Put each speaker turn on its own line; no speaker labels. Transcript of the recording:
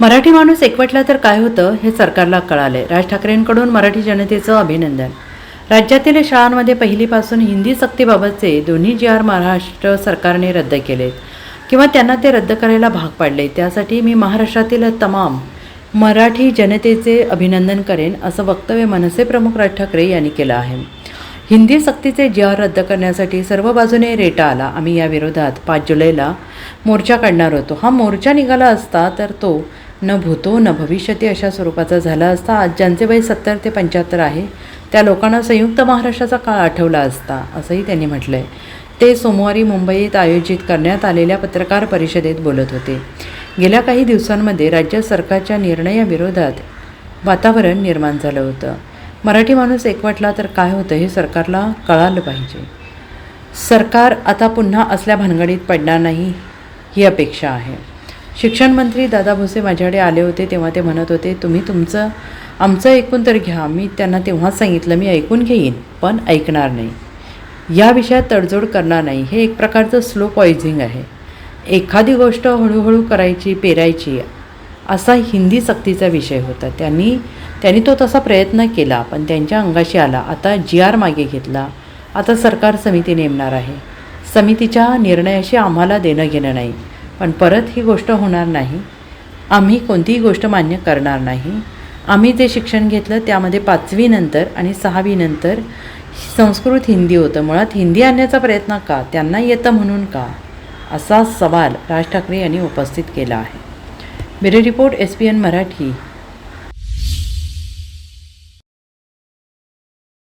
मराठी माणूस एकवटला तर काय होतं हे सरकारला कळाले राज ठाकरेंकडून मराठी जनतेचं अभिनंदन. राज्यातील शाळांमध्ये पहिलीपासून हिंदी सक्तीबाबतचे दोन्ही जी आर महाराष्ट्र सरकारने रद्द केले किंवा त्यांना ते रद्द करायला भाग पाडले. त्यासाठी मी महाराष्ट्रातील तमाम मराठी जनतेचे अभिनंदन करेन असं वक्तव्य मनसे प्रमुख राज ठाकरे यांनी केलं आहे. हिंदी सक्तीचे जी आर रद्द करण्यासाठी सर्व बाजूने रेटा आला. आम्ही या विरोधात पाच जुलैला मोर्चा काढणार होतो. हा मोर्चा निघाला असता तर तो न भूतो न भविष्यती अशा स्वरूपाचा झाला असता आज ज्यांचे वय सत्तर ते पंच्याहत्तर आहे त्या लोकांना संयुक्त महाराष्ट्राचा काळ आठवला असता असंही त्यांनी म्हटलं आहे ते सोमवारी मुंबईत आयोजित करण्यात आलेल्या पत्रकार परिषदेत बोलत होते. गेल्या काही दिवसांमध्ये राज्य सरकारच्या निर्णयाविरोधात वातावरण निर्माण झालं होतं. मराठी माणूस एकवटला तर काय होतं हे सरकारला कळालं पाहिजे. सरकार आता पुन्हा असल्या भानगडीत पडणार नाही ही अपेक्षा आहे. शिक्षण मंत्री दादा भुसे माझ्याकडे आले होते तेव्हा ते म्हणत होते तुम्ही तुमचं आमचं ऐकून तर घ्या. मी त्यांना तेव्हाच सांगितलं मी ऐकून घेईन पण ऐकणार नाही. या विषयात तडजोड करणार नाही. हे एक प्रकारचं स्लो पॉइझिंग आहे. एखादी गोष्ट हळूहळू करायची पेरायची असा हिंदी सक्तीचा विषय होता. त्यांनी त्यांनी तो तसा प्रयत्न केला पण त्यांच्या अंगाशी आला. आता जी आर मागे घेतला. आता सरकार समिती नेमणार आहे. समितीच्या निर्णयाशी आम्हाला देणं घेणं नाही. पण परत ही गोष्ट होणार नाही. आम्ही कोणतीही गोष्ट मान्य करणार नाही. आम्ही जे शिक्षण घेतलं त्यामध्ये पाचवीनंतर आणि सहावीनंतर संस्कृत हिंदी होतं. मुळात हिंदी आणण्याचा प्रयत्न का? त्यांना येतं म्हणून का? असा सवाल राज ठाकरे यांनी उपस्थित केला आहे. Bureau report S P N Marathi.